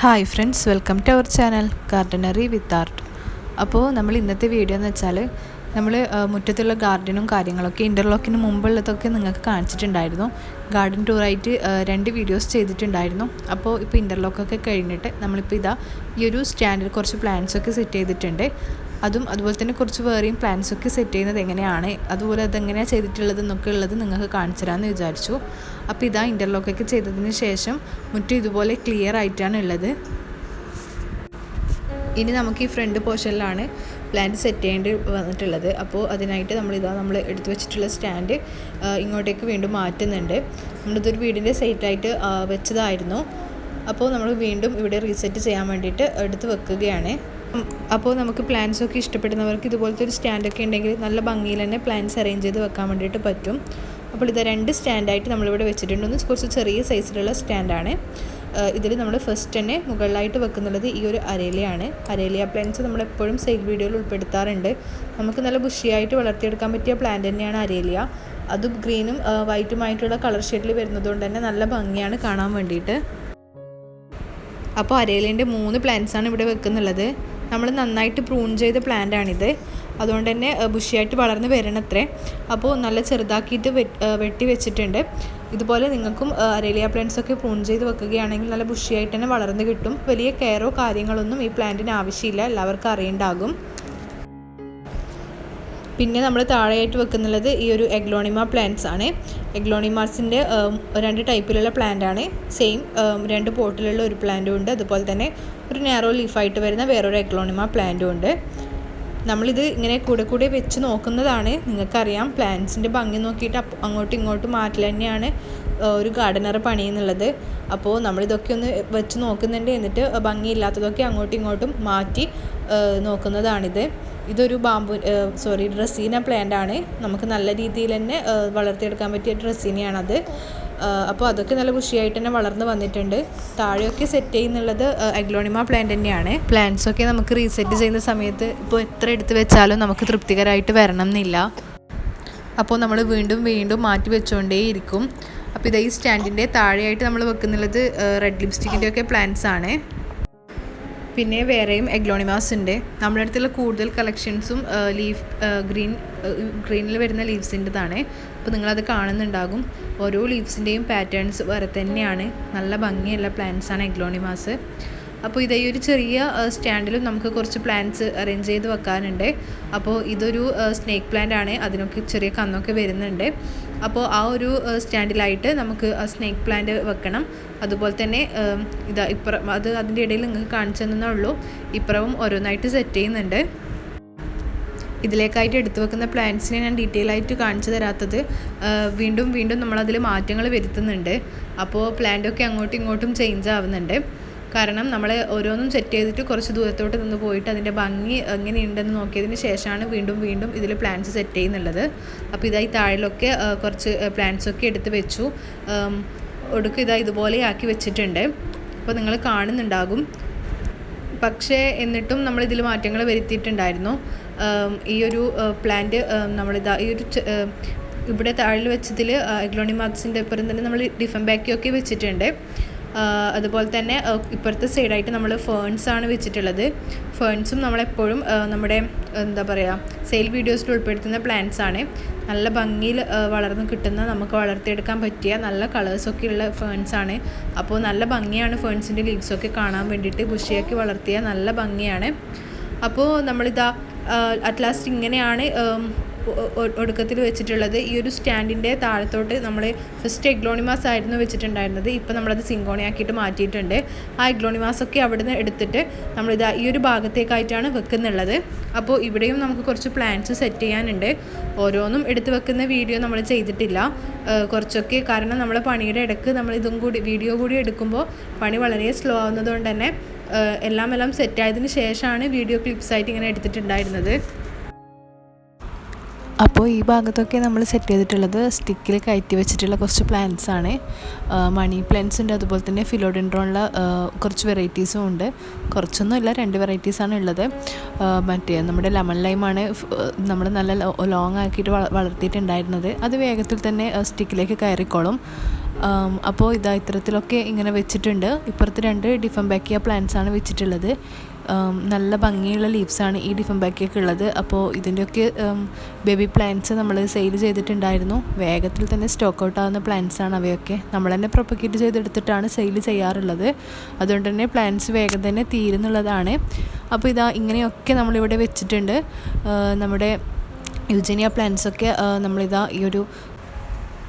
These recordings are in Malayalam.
Hi friends welcome to our channel gardenery with art അപ്പോൾ നമ്മൾ ഇന്നത്തെ വീഡിയോ എന്ന് വെച്ചാൽ നമ്മൾ മുറ്റത്തുള്ള ഗാർഡനും കാര്യങ്ങളൊക്കെ ഇന്റർലോക്കിന് മുമ്പുള്ളതൊക്കെ നിങ്ങൾക്ക് കാണിച്ചിട്ടുണ്ടായിരുന്നു. ഗാർഡൻ ടൂറായിട്ട് രണ്ട് വീഡിയോസ് ചെയ്തിട്ടുണ്ടായിരുന്നു. അപ്പോൾ ഇപ്പോൾ ഇന്റർലോക്കൊക്കെ കഴിഞ്ഞിട്ട് നമ്മളിപ്പോൾ ഇതാ ഈ ഒരു സ്റ്റാൻഡിൽ കുറച്ച് പ്ലാന്റ്സൊക്കെ സെറ്റ് ചെയ്തിട്ടുണ്ട്. അതും അതുപോലെ തന്നെ കുറച്ച് വേറെയും പ്ലാൻസൊക്കെ സെറ്റ് ചെയ്യുന്നത് എങ്ങനെയാണ് അതുപോലെ അതെങ്ങനെയാണ് ചെയ്തിട്ടുള്ളത് എന്നൊക്കെ ഉള്ളത് നിങ്ങൾക്ക് കാണിച്ചു തരാമെന്ന് വിചാരിച്ചു. അപ്പോൾ ഇതാ ഇന്റർലോക്കൊക്കെ ചെയ്തതിന് ശേഷം മുറ്റം ഇതുപോലെ ക്ലിയർ ആയിട്ടാണ് ഉള്ളത്. ഇനി നമുക്ക് ഈ ഫ്രണ്ട് പോർഷനിലാണ് പ്ലാന്റ് സെറ്റ് ചെയ്യേണ്ടി വന്നിട്ടുള്ളത്. അപ്പോൾ അതിനായിട്ട് നമ്മളിതാ നമ്മൾ എടുത്തു വെച്ചിട്ടുള്ള സ്റ്റാൻഡ് ഇങ്ങോട്ടേക്ക് വീണ്ടും മാറ്റുന്നുണ്ട്. നമ്മളിതൊരു വീടിന്റെ സൈറ്റായിട്ട് വെച്ചതായിരുന്നു. അപ്പോൾ നമ്മൾ വീണ്ടും ഇവിടെ റീസെറ്റ് ചെയ്യാൻ വേണ്ടിയിട്ട് എടുത്ത് വെക്കുകയാണ്. അപ്പോൾ നമുക്ക് പ്ലാൻസ് ഒക്കെ ഇഷ്ടപ്പെടുന്നവർക്ക് ഇതുപോലത്തെ ഒരു സ്റ്റാൻഡൊക്കെ ഉണ്ടെങ്കിൽ നല്ല ഭംഗിയിൽ തന്നെ പ്ലാൻസ് അറേഞ്ച് ചെയ്ത് വെക്കാൻ വേണ്ടിയിട്ട് പറ്റും. അപ്പോൾ ഇത് രണ്ട് സ്റ്റാൻഡായിട്ട് നമ്മളിവിടെ വെച്ചിട്ടുണ്ട്. ഒന്ന് കുറച്ച് ചെറിയ സൈസിലുള്ള സ്റ്റാൻഡാണ് ഇതിൽ നമ്മൾ ഫസ്റ്റ് തന്നെ മുകളിലായിട്ട് വെക്കുന്നുള്ളത് ഈ ഒരു അരേലിയാണ് അരേലിയ പ്ലാന്റ്സ് നമ്മൾ എപ്പോഴും സെയിൽ വീഡിയോയിൽ ഉൾപ്പെടുത്താറുണ്ട്. നമുക്ക് നല്ല ബുഷിയായിട്ട് വളർത്തിയെടുക്കാൻ പറ്റിയ പ്ലാന്റ് തന്നെയാണ് അരേലിയ അതും ഗ്രീനും വൈറ്റുമായിട്ടുള്ള കളർ ഷെയ്ഡിൽ വരുന്നതുകൊണ്ട് തന്നെ നല്ല ഭംഗിയാണ് കാണാൻ വേണ്ടിയിട്ട്. അപ്പോൾ അരേലിന്റെ മൂന്ന് പ്ലാന്റ്സാണ് ഇവിടെ വെക്കുന്നുള്ളത്. നമ്മൾ നന്നായിട്ട് പ്രൂൺ ചെയ്ത പ്ലാന്റാണിത് അതുകൊണ്ട് തന്നെ ബുഷിയായിട്ട് വളർന്ന് വരണത്രേ. അപ്പോൾ നല്ല ചെറുതാക്കിയിട്ട് വെട്ടി വെച്ചിട്ടുണ്ട്. ഇതുപോലെ നിങ്ങൾക്കും അരേലിയ പ്ലാന്റ്സ് ഒക്കെ പ്രൂൺ ചെയ്ത് വെക്കുകയാണെങ്കിൽ നല്ല ബുഷിയായിട്ട് തന്നെ വളർന്ന് കിട്ടും. വലിയ കെയറോ കാര്യങ്ങളൊന്നും ഈ പ്ലാന്റിന് ആവശ്യമില്ല. എല്ലാവർക്കും അറിയണ്ടാകും. പിന്നെ നമ്മൾ താഴെയായിട്ട് വെക്കുന്നുള്ളത് ഈ ഒരു എഗ്ലോണിമ പ്ലാന്റ്സ് ആണ്. എഗ്ലോണിമാസിന്റെ രണ്ട് ടൈപ്പിലുള്ള പ്ലാന്റ് ആണ്. സെയിം രണ്ട് പോട്ടിലുള്ള ഒരു പ്ലാന്റും ഉണ്ട്. അതുപോലെ തന്നെ ഒരു നാരോ ലീഫായിട്ട് വരുന്ന വേറൊരു എഗ്ലോണിമ പ്ലാന്റും ഉണ്ട്. നമ്മളിത് ഇങ്ങനെ കൂടെ കൂടെ വെച്ച് നോക്കുന്നതാണ്. നിങ്ങൾക്കറിയാം പ്ലാന്റ്സിന്റെ ഭംഗി നോക്കിയിട്ട് അങ്ങോട്ടും ഇങ്ങോട്ടും മാറ്റൽ തന്നെയാണ് ഒരു ഗാർഡനർ പണിയെന്നുള്ളത് അപ്പോൾ നമ്മളിതൊക്കെ ഒന്ന് വെച്ച് നോക്കുന്നുണ്ട്. എന്നിട്ട് ഭംഗിയില്ലാത്തതൊക്കെ അങ്ങോട്ടും ഇങ്ങോട്ടും മാറ്റി നോക്കുന്നതാണിത്. ഇതൊരു ബാമ്പു സോറി ഡ്രസ്സീന പ്ലാന്റ് ആണ്. നമുക്ക് നല്ല രീതിയിൽ തന്നെ വളർത്തിയെടുക്കാൻ പറ്റിയ ഡ്രസ്സീനയാണത് അപ്പോൾ അതൊക്കെ നല്ല ബുഷിയായിട്ട് തന്നെ വളർന്ന് വന്നിട്ടുണ്ട്. താഴെയൊക്കെ സെറ്റ് ചെയ്യുന്നുള്ളത് അഗ്ലോണിമ പ്ലാന്റ് തന്നെയാണ്. പ്ലാന്റ്സൊക്കെ നമുക്ക് റീസെറ്റ് ചെയ്യുന്ന സമയത്ത് ഇപ്പോൾ എത്ര എടുത്ത് വെച്ചാലും നമുക്ക് തൃപ്തികരമായിട്ട് വരണം എന്നില്ല. അപ്പോൾ നമ്മൾ വീണ്ടും വീണ്ടും മാറ്റി വെച്ചുകൊണ്ടേ ഇരിക്കും. അപ്പോൾ ഇതാ ഈ സ്റ്റാൻഡിന്റെ താഴെയായിട്ട് നമ്മൾ വെക്കുന്നുള്ളത് റെഡ് ലിപ്സ്റ്റിക്കിന്റെ ഒക്കെ പ്ലാന്റ്സ് ആണ്. പിന്നെ വേറെയും എഗ്ലോണിമാസ് ഉണ്ട്. നമ്മുടെ അടുത്തുള്ള കൂടുതൽ കളക്ഷൻസും ലീഫ് ഗ്രീൻ ഗ്രീനിൽ വരുന്ന ലീവ്സിന്റെതാണ് അപ്പോൾ നിങ്ങളത് കാണുന്നുണ്ടാകും. ഓരോ ലീവ്സിന്റെയും പാറ്റേൺസ് വേറെ തന്നെയാണ്. നല്ല ഭംഗിയുള്ള പ്ലാന്റ്സാണ് എഗ്ലോണിമാസ് അപ്പോൾ ഇതേ ഒരു ചെറിയ സ്റ്റാൻഡിലും നമുക്ക് കുറച്ച് പ്ലാന്റ്സ് അറേഞ്ച് ചെയ്ത് വെക്കാനുണ്ട്. അപ്പോൾ ഇതൊരു സ്നേക്ക് പ്ലാന്റ് ആണ്. അതിനൊക്കെ ചെറിയ കന്നൊക്കെ വരുന്നുണ്ട്. അപ്പോൾ ആ ഒരു സ്റ്റാൻഡിലായിട്ട് നമുക്ക് ആ സ്നേക്ക് പ്ലാന്റ് വെക്കണം. അതുപോലെ തന്നെ ഇതാ ഇപ്പുറം അത് അതിന്റെ ഇടയിൽ നിങ്ങൾക്ക് കാണിച്ചു തന്നേ ഉള്ളൂ. ഇപ്പുറവും ഓരോന്നായിട്ട് സെറ്റ് ചെയ്യുന്നുണ്ട്. ഇതിലേക്കായിട്ട് എടുത്തു വെക്കുന്ന പ്ലാന്റ്സിനെ ഞാൻ ഡീറ്റെയിൽ ആയിട്ട് കാണിച്ചു തരാത്തത് വീണ്ടും വീണ്ടും നമ്മളതിൽ മാറ്റങ്ങൾ വരുത്തുന്നുണ്ട്. അപ്പോൾ പ്ലാന്റൊക്കെ അങ്ങോട്ടും ഇങ്ങോട്ടും ചേഞ്ച് ആവുന്നുണ്ട്. കാരണം നമ്മൾ ഓരോന്നും സെറ്റ് ചെയ്തിട്ട് കുറച്ച് ദൂരത്തോട്ട് നിന്ന് പോയിട്ട് അതിന്റെ ഭംഗി എങ്ങനെയുണ്ടെന്ന് നോക്കിയതിന് ശേഷമാണ് വീണ്ടും വീണ്ടും ഇതിൽ പ്ലാന്റ്സ് സെറ്റ് ചെയ്യുന്നുള്ളത്. അപ്പോൾ ഇതായി താഴിലൊക്കെ കുറച്ച് പ്ലാന്റ്സൊക്കെ എടുത്ത് വെച്ചു. ഒടുക്ക് ഇതാ ഇതുപോലെ ആക്കി വെച്ചിട്ടുണ്ട്. അപ്പോൾ നിങ്ങൾ കാണുന്നുണ്ടാകും. പക്ഷേ എന്നിട്ടും നമ്മൾ ഇതിൽ മാറ്റങ്ങൾ വരുത്തിയിട്ടുണ്ടായിരുന്നു ഈ ഒരു പ്ലാന്റ് നമ്മളിതാ ഈ ഒരു ഇവിടെ താഴിൽ വെച്ചതിൽ എഗ്ലോണിമാക്സിന്റെ ഇപ്പുറം തന്നെ നമ്മൾ ഡിഫൻ ബാക്കിയൊക്കെ വെച്ചിട്ടുണ്ട്. അതുപോലെ തന്നെ ഇപ്പുറത്തെ സൈഡായിട്ട് നമ്മൾ ഫേൺസ് ആണ് വെച്ചിട്ടുള്ളത്. ഫേൺസും നമ്മളെപ്പോഴും നമ്മുടെ എന്താ പറയുക സെയിൽ വീഡിയോസിൽ ഉൾപ്പെടുത്തുന്ന പ്ലാന്റ്സ് ആണ്. നല്ല ഭംഗിയിൽ വളർന്ന് കിട്ടുന്ന നമുക്ക് വളർത്തിയെടുക്കാൻ പറ്റിയ നല്ല കളേഴ്സൊക്കെ ഉള്ള ഫേൺസ് ആണ്. അപ്പോൾ നല്ല ഭംഗിയാണ് ഫേൺസിന്റെ ലീവ്സൊക്കെ കാണാൻ വേണ്ടിയിട്ട് ബുഷിയാക്കി വളർത്തിയ നല്ല ഭംഗിയാണ്. അപ്പോൾ നമ്മളിതാ അറ്റ് ലാസ്റ്റ് ഇങ്ങനെയാണ് ഒടുക്കത്തിൽ വെച്ചിട്ടുള്ളത് ഈ ഒരു സ്റ്റാൻഡിന്റെ താഴത്തോട്ട് നമ്മൾ ഫസ്റ്റ് എഗ്ലോണിമാസ് ആയിരുന്നു വെച്ചിട്ടുണ്ടായിരുന്നത്. ഇപ്പോൾ നമ്മളത് സിങ്കോണി ആക്കിയിട്ട് മാറ്റിയിട്ടുണ്ട്. ആ എഗ്ലോണിമാസ് ഒക്കെ അവിടെ നിന്ന് എടുത്തിട്ട് നമ്മളിത് ഈ ഒരു ഭാഗത്തേക്കായിട്ടാണ് വെക്കുന്നുള്ളത്. അപ്പോൾ ഇവിടെയും നമുക്ക് കുറച്ച് പ്ലാന്റ്സ് സെറ്റ് ചെയ്യാനുണ്ട്. ഓരോന്നും എടുത്ത് വെക്കുന്ന വീഡിയോ നമ്മൾ ചെയ്തിട്ടില്ല. കുറച്ചൊക്കെ കാരണം നമ്മളെ പണിയുടെ ഇടയ്ക്ക് നമ്മൾ ഇതും കൂടി വീഡിയോ കൂടി എടുക്കുമ്പോൾ പണി വളരെ സ്ലോ ആവുന്നതുകൊണ്ട് തന്നെ എല്ലാം എല്ലാം സെറ്റായതിന് ശേഷമാണ് വീഡിയോ ക്ലിപ്സ് ആയിട്ട് ഇങ്ങനെ എടുത്തിട്ടുണ്ടായിരുന്നത്. അപ്പോൾ ഈ ഭാഗത്തൊക്കെ നമ്മൾ സെറ്റ് ചെയ്തിട്ടുള്ളത് സ്റ്റിക്കിൽ കയറ്റി വെച്ചിട്ടുള്ള കുറച്ച് പ്ലാന്റ്സ് ആണ്. മണി പ്ലാന്റ്സ് ഉണ്ട്. അതുപോലെ തന്നെ ഫിലോഡെൻഡ്രോണിലെ കുറച്ച് വെറൈറ്റീസും ഉണ്ട്. കുറച്ചൊന്നും ഇല്ല രണ്ട് വെറൈറ്റീസാണ് ഉള്ളത്. മറ്റേ നമ്മുടെ ലെമൺ ലൈമാണ് നമ്മൾ നല്ല ലോങ് ആക്കിയിട്ട് വളർത്തിയിട്ടുണ്ടായിരുന്നത്. അത് വേഗത്തിൽ തന്നെ സ്റ്റിക്കിലേക്ക് കയറിക്കോളും. അപ്പോൾ ഇതാ ഇത്തരത്തിലൊക്കെ ഇങ്ങനെ വെച്ചിട്ടുണ്ട്. ഇപ്പുറത്ത് രണ്ട് ഡിഫംബാക്കിയ പ്ലാന്റ്സാണ് വെച്ചിട്ടുള്ളത്. നല്ല ഭംഗിയുള്ള ലീവ്സാണ് ഈ ഡിഫംബാക്കിയൊക്കെ ഉള്ളത്. അപ്പോൾ ഇതിന്റെയൊക്കെ ബേബി പ്ലാന്റ്സ് നമ്മൾ സെയിൽ ചെയ്തിട്ടുണ്ടായിരുന്നു. വേഗത്തിൽ തന്നെ സ്റ്റോക്ക് ഔട്ട് ആവുന്ന ആണ് അവയൊക്കെ. നമ്മൾ തന്നെ പ്രൊപ്പഗേറ്റ് ചെയ്തെടുത്തിട്ടാണ് സെയിൽ ചെയ്യാറുള്ളത്. അതുകൊണ്ട് തന്നെ പ്ലാന്റ്സ് വേഗം തന്നെ തീരുന്നുള്ളതാണ്. അപ്പോൾ ഇതാ ഇങ്ങനെയൊക്കെ നമ്മളിവിടെ വെച്ചിട്ടുണ്ട്. നമ്മുടെ യുജനിയ പ്ലാന്റ്സൊക്കെ നമ്മളിതാ ഈ ഒരു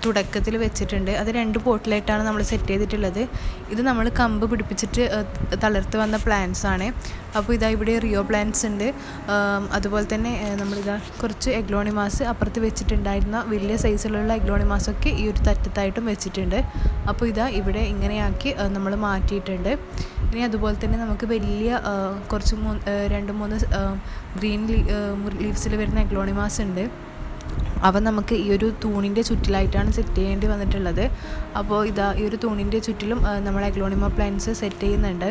തുടക്കത്തിൽ വെച്ചിട്ടുണ്ട്. അത് രണ്ട് പോട്ടിലായിട്ടാണ് നമ്മൾ സെറ്റ് ചെയ്തിട്ടുള്ളത്. ഇത് നമ്മൾ കമ്പ് പിടിപ്പിച്ചിട്ട് തളർത്ത് വന്ന പ്ലാന്റ്സ് ആണ്. അപ്പോൾ ഇതാ ഇവിടെ റിയോ പ്ലാന്റ്സ് ഉണ്ട്. അതുപോലെ തന്നെ നമ്മളിതാ കുറച്ച് എഗ്ലോണിമാസ് അപ്പുറത്ത് വെച്ചിട്ടുണ്ടായിരുന്ന വലിയ സൈസിലുള്ള എഗ്ലോണിമാസൊക്കെ ഈ ഒരു തറ്റത്തായിട്ടും വെച്ചിട്ടുണ്ട്. അപ്പോൾ ഇതാ ഇവിടെ ഇങ്ങനെയാക്കി നമ്മൾ മാറ്റിയിട്ടുണ്ട്. ഇനി അതുപോലെ തന്നെ നമുക്ക് വലിയ കുറച്ച് മൂന്ന് രണ്ട് മൂന്ന് ഗ്രീൻ ലീവ്സിൽ വരുന്ന എഗ്ലോണിമാസ് ഉണ്ട്. അവ നമുക്ക് ഈ ഒരു തൂണിന്റെ ചുറ്റിലായിട്ടാണ് സെറ്റ് ചെയ്യേണ്ടി വന്നിട്ടുള്ളത്. അപ്പോൾ ഇതാ ഈ ഒരു തൂണിന്റെ ചുറ്റിലും നമ്മൾ എഗ്ലോണിമ പ്ലാന്റ്സ് സെറ്റ് ചെയ്യുന്നുണ്ട്.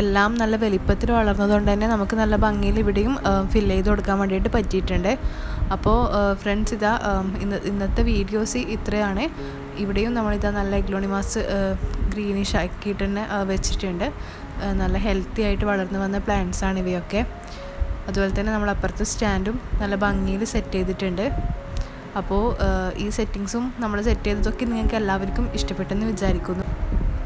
എല്ലാം നല്ല വലിപ്പത്തിൽ വളർന്നതുകൊണ്ട് തന്നെ നമുക്ക് നല്ല ഭംഗിയിൽ ഇവിടെയും ഫില്ല് ചെയ്ത് കൊടുക്കാൻ വേണ്ടിയിട്ട് പറ്റിയിട്ടുണ്ട്. അപ്പോൾ ഫ്രണ്ട്സ് ഇതാ ഇന്ന് ഇന്നത്തെ വീഡിയോസ് ഇത്രയാണ്. ഇവിടെയും നമ്മളിതാ നല്ല എഗ്ലോണിമാസ് ഗ്രീനിഷ് ആക്കിയിട്ട് തന്നെ വെച്ചിട്ടുണ്ട്. നല്ല ഹെൽത്തി ആയിട്ട് വളർന്നു വന്ന പ്ലാന്റ്സാണ് ഇവയൊക്കെ. അതുപോലെ തന്നെ നമ്മൾ അപ്പുറത്തെ സ്റ്റാൻഡും നല്ല ഭംഗിയിൽ സെറ്റ് ചെയ്തിട്ടുണ്ട്. അപ്പോൾ ഈ സെറ്റിങ്സും നമ്മൾ സെറ്റ് ചെയ്തതൊക്കെ നിങ്ങൾക്ക് എല്ലാവർക്കും ഇഷ്ടപ്പെട്ടെന്ന് വിചാരിക്കുന്നു.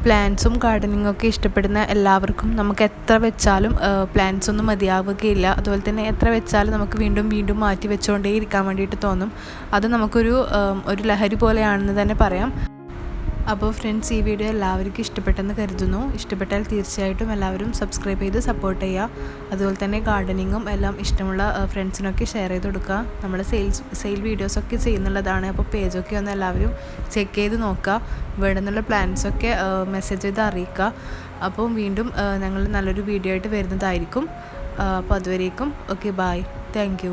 പ്ലാന്റ്സും ഗാർഡനിങ്ങും ഒക്കെ ഇഷ്ടപ്പെടുന്ന എല്ലാവർക്കും നമുക്ക് എത്ര വെച്ചാലും പ്ലാന്റ്സ് ഒന്നും മതിയാവുകയില്ല. അതുപോലെ തന്നെ എത്ര വെച്ചാലും നമുക്ക് വീണ്ടും വീണ്ടും മാറ്റി വെച്ചുകൊണ്ടേ ഇരിക്കാൻ വേണ്ടിയിട്ട് തോന്നും. അത് നമുക്കൊരു ഒരു ലഹരി പോലെയാണെന്ന് തന്നെ പറയാം. അപ്പോൾ ഫ്രണ്ട്സ് ഈ വീഡിയോ എല്ലാവർക്കും ഇഷ്ടപ്പെട്ടെന്ന് കരുതുന്നു. ഇഷ്ടപ്പെട്ടാൽ തീർച്ചയായിട്ടും എല്ലാവരും സബ്സ്ക്രൈബ് ചെയ്ത് സപ്പോർട്ട് ചെയ്യുക. അതുപോലെ തന്നെ ഗാർഡനിങ്ങും എല്ലാം ഇഷ്ടമുള്ള ഫ്രണ്ട്സിനൊക്കെ ഷെയർ ചെയ്ത് കൊടുക്കുക. നമ്മൾ സെയിൽസ് സെയിൽ വീഡിയോസൊക്കെ ചെയ്യുന്നുള്ളതാണ്. അപ്പോൾ പേജൊക്കെ ഒന്ന് എല്ലാവരും ചെക്ക് ചെയ്ത് നോക്കുക. ഇവിടെ നിന്നുള്ള പ്ലാൻസൊക്കെ മെസ്സേജ് ചെയ്ത് അറിയിക്കുക. അപ്പം വീണ്ടും ഞങ്ങൾ നല്ലൊരു വീഡിയോ ആയിട്ട് വരുന്നതായിരിക്കും. അപ്പോൾ അതുവരേക്കും ഓക്കെ ബായ് താങ്ക്